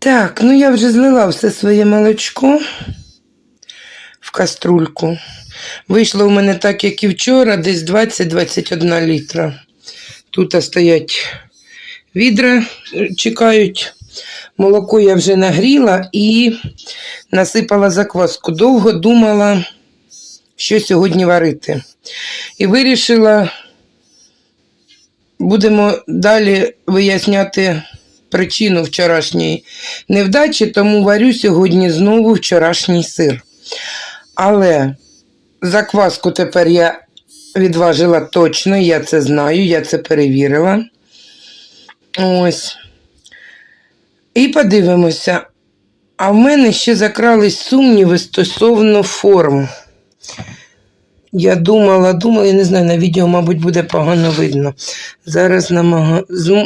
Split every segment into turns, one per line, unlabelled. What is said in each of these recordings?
Так, ну я вже злила все своє молочко в каструльку. Вийшло у мене так, як і вчора, десь 20-21 літра. Тут стоять відра, е, чекають. Молоко я вже нагріла і насипала закваску. Довго думала, що сьогодні варити. І вирішила, будемо далі виясняти причину вчорашньої невдачі, тому варю сьогодні знову вчорашній сир. Але закваску тепер я відважила точно, я це знаю, я це перевірила. Ось. І подивимося. А в мене ще закрались сумніви стосовно форм. Я думала, думала, я не знаю, на відео, мабуть, буде погано видно. Зараз намага...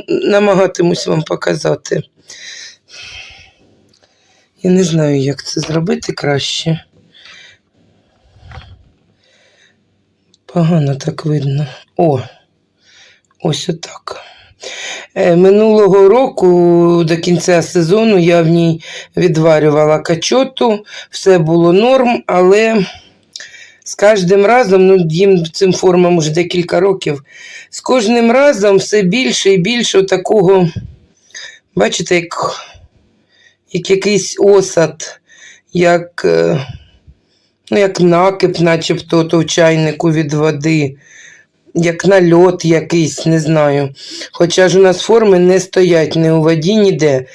намагатимусь вам показати. Я не знаю, як це зробити краще. Погано так видно. О, ось отак. Е, Минулого року до кінця сезону я в ній відварювала качоту, все було норм, але з кожним разом, ну їм цим формам вже декілька років, з кожним разом все більше і більше такого, бачите, як, як якийсь осад, як, е, ну, як накип, начебто то в чайнику від води як нальот якийсь, не знаю. Хоча ж у нас форми не стоять ні у воді, ніде.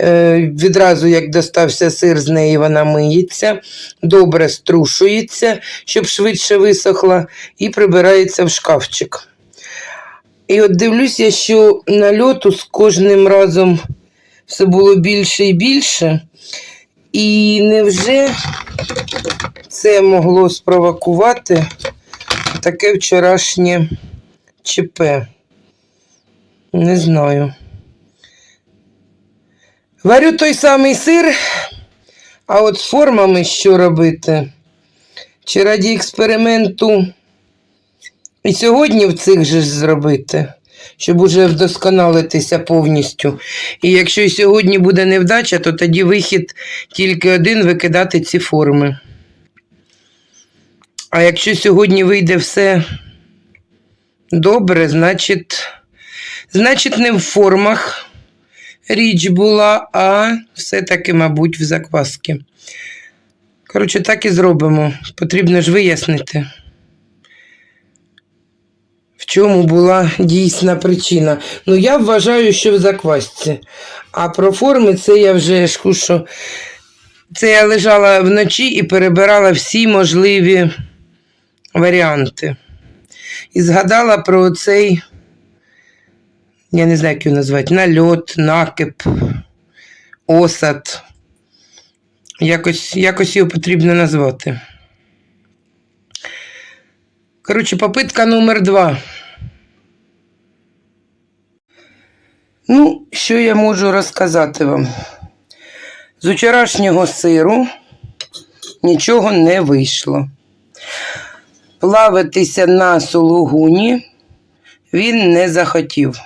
Е, відразу, як достався сир, з неї вона миється, добре струшується, щоб швидше висохла, і прибирається в шкафчик. І от дивлюсь я, що нальоту з кожним разом все було більше і більше. І невже це могло спровокувати таке вчорашнє ЧП. Не знаю. Варю той самий сир, а от з формами що робити? Чи раді експерименту і сьогодні в цих же ж зробити, щоб уже вдосконалитися повністю. І якщо і сьогодні буде невдача, то тоді вихід тільки один викидати ці форми. А якщо сьогодні вийде все добре, значить, значить не в формах річ була, а все-таки, мабуть, в закваски. Коротше, так і зробимо. Потрібно ж вияснити, в чому була дійсна причина. Ну, я вважаю, що в заквасці. А про форми це я вже що. Це я лежала вночі і перебирала всі можливі варіанти. І згадала про цей, я не знаю, як його назвати, нальот, накип, осад. Якось, якось його потрібно назвати. Коротше, попитка номер два. Ну, що я можу розказати вам? З вчорашнього сиру нічого не вийшло плаватися на сулугуні він не захотів.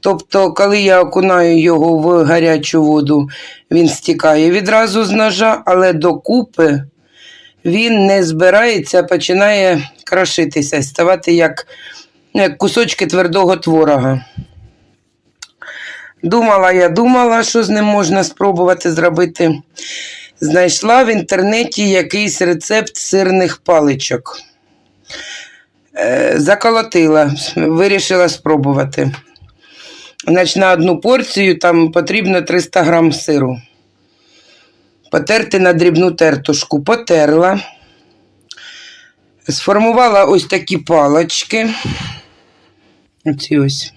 Тобто, коли я окунаю його в гарячу воду, він стікає відразу з ножа, але докупи він не збирається, починає крошитися, ставати як, як кусочки твердого творога. Думала, я думала, що з ним можна спробувати зробити. Знайшла в інтернеті якийсь рецепт сирних паличок. Е, Заколотила, вирішила спробувати. Значить, на одну порцію там потрібно 300 грам сиру. Потерти на дрібну тертушку. Потерла. Сформувала ось такі палочки. Оці ось.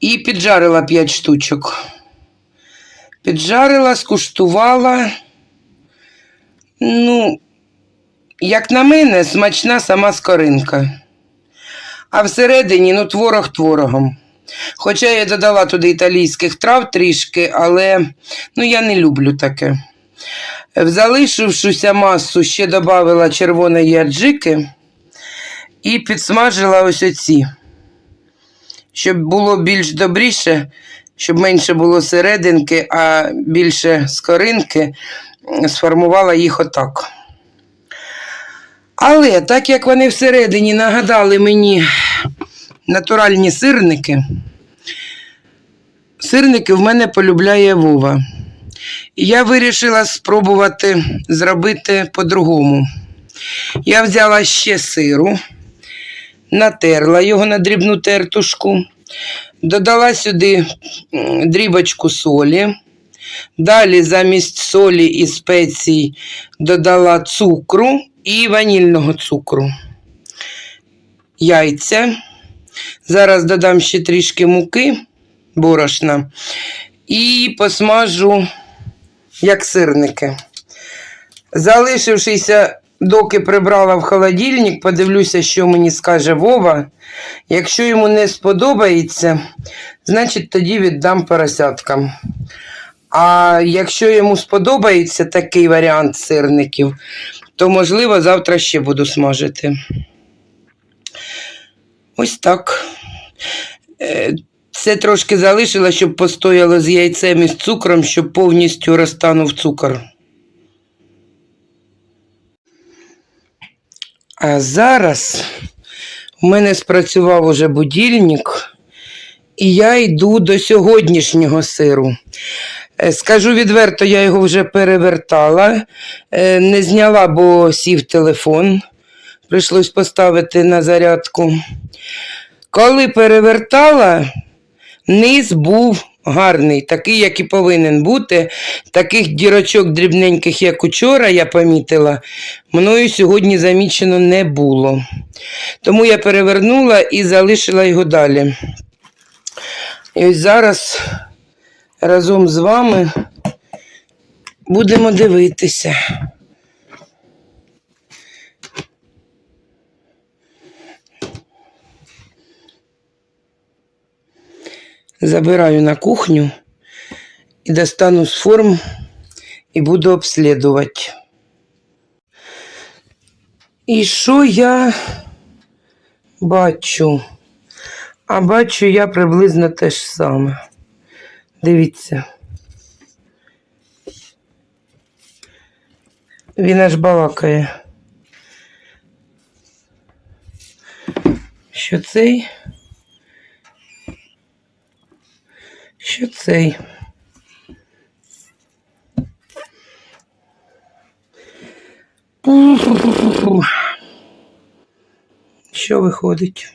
І піджарила 5 штучок. Піджарила, скуштувала. Ну, як на мене, смачна сама скоринка. А всередині, ну, творог творогом. Хоча я додала туди італійських трав трішки, але ну, я не люблю таке. В залишившуся масу ще додала червоної аджики і підсмажила ось оці. Щоб було більш добріше, щоб менше було серединки, а більше скоринки, сформувала їх отак. Але так як вони всередині нагадали мені натуральні сирники, сирники в мене полюбляє Вова. І я вирішила спробувати зробити по-другому. Я взяла ще сиру, натерла його на дрібну тертушку, додала сюди дрібочку солі. Далі замість солі і спецій додала цукру і ванільного цукру. Яйця. Зараз додам ще трішки муки, борошна, і посмажу як сирники. Залишившися, доки прибрала в холодильник, подивлюся, що мені скаже Вова. Якщо йому не сподобається, значить тоді віддам поросяткам. А якщо йому сподобається такий варіант сирників, то, можливо, завтра ще буду смажити. Ось так. Е, Це трошки залишила, щоб постояло з яйцем і з цукром, щоб повністю розтанув цукор. А зараз у мене спрацював уже будильник, і я йду до сьогоднішнього сиру. Е, Скажу відверто, я його вже перевертала, е, не зняла, бо сів телефон. Прийшлось поставити на зарядку. Коли перевертала, низ був гарний, такий, як і повинен бути. Таких дірочок дрібненьких, як учора, я помітила, мною сьогодні замічено не було. Тому я перевернула і залишила його далі. І ось зараз разом з вами будемо дивитися. Забираю на кухню і достану з форм і буду обслідувати. І що я бачу? А бачу я приблизно те ж саме. Дивіться. Він аж балакає. Що цей? Що цей? Що виходить?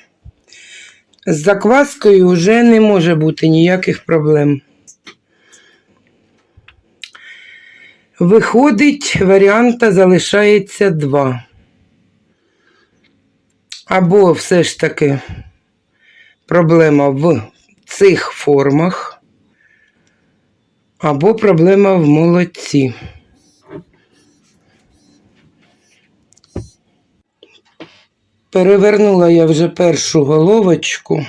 З закваскою вже не може бути ніяких проблем. Виходить, варіанта залишається два. Або все ж таки проблема в цих формах, або проблема в молоці. Перевернула я вже першу головочку.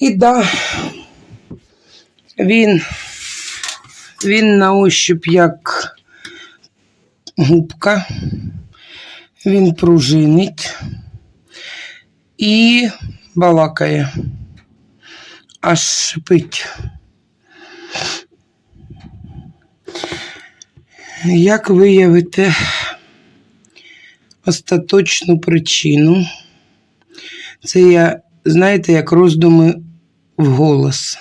І да, він, він на ощуп як губка, він пружинить і балакає, аж шипить. Як виявити остаточну причину? Це я, знаєте, як роздуми вголос.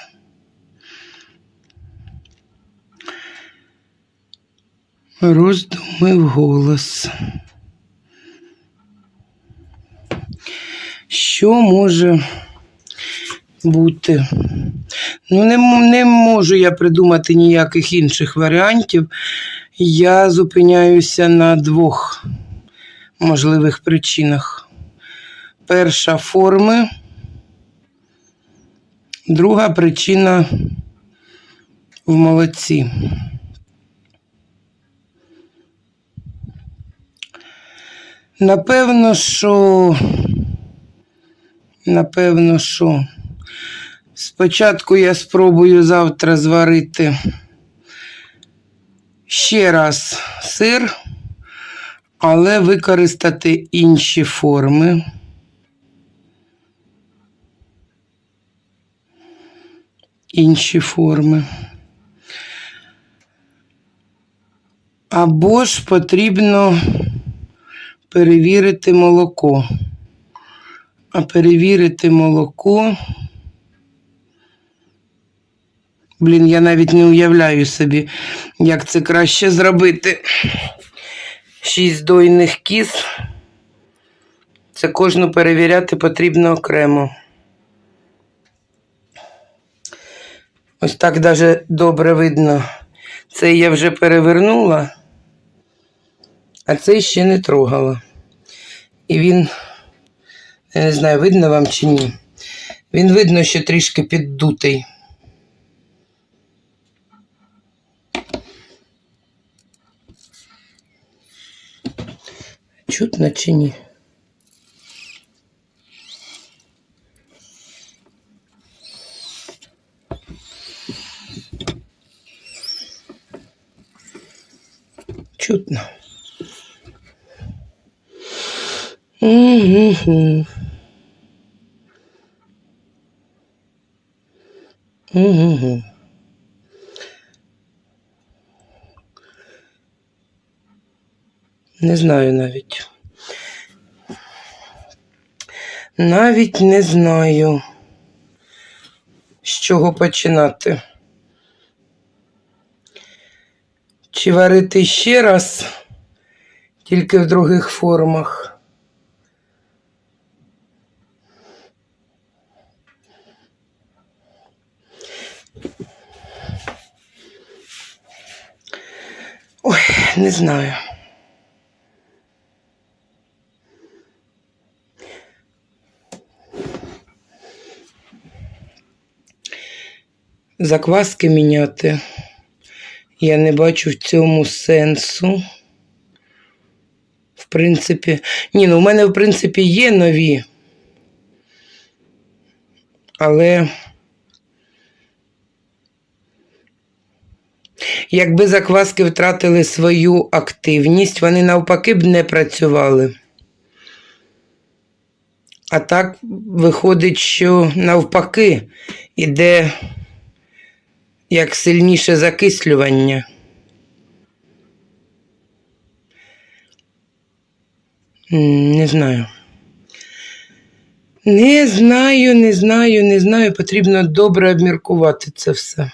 Роздуми вголос. Що може бути? Ну, не, не можу я придумати ніяких інших варіантів. Я зупиняюся на двох можливих причинах. Перша форми, друга причина в молодці. Напевно, що напевно, що спочатку я спробую завтра зварити ще раз сир, але використати інші форми. інші форми. Або ж потрібно перевірити молоко. А перевірити молоко. Блін, я навіть не уявляю собі, як це краще зробити. Шість дойних кіз. Це кожну перевіряти потрібно окремо. Ось так даже добре видно. Цей я вже перевернула, а цей ще не трогала. І він, я не знаю, видно вам чи ні. Він видно, що трішки піддутий. Чутно чи ні? Чутно. Не знаю навіть. Навіть не знаю, з чого починати. Чи варити ще раз, тільки в других формах. Ой, не знаю. Закваски міняти. Я не бачу в цьому сенсу. В принципі, ні, ну в мене, в принципі, є нові. Але якби закваски втратили свою активність, вони навпаки б не працювали. А так виходить, що навпаки іде як сильніше закислювання. Не знаю. Не знаю, не знаю, не знаю. Потрібно добре обміркувати це все.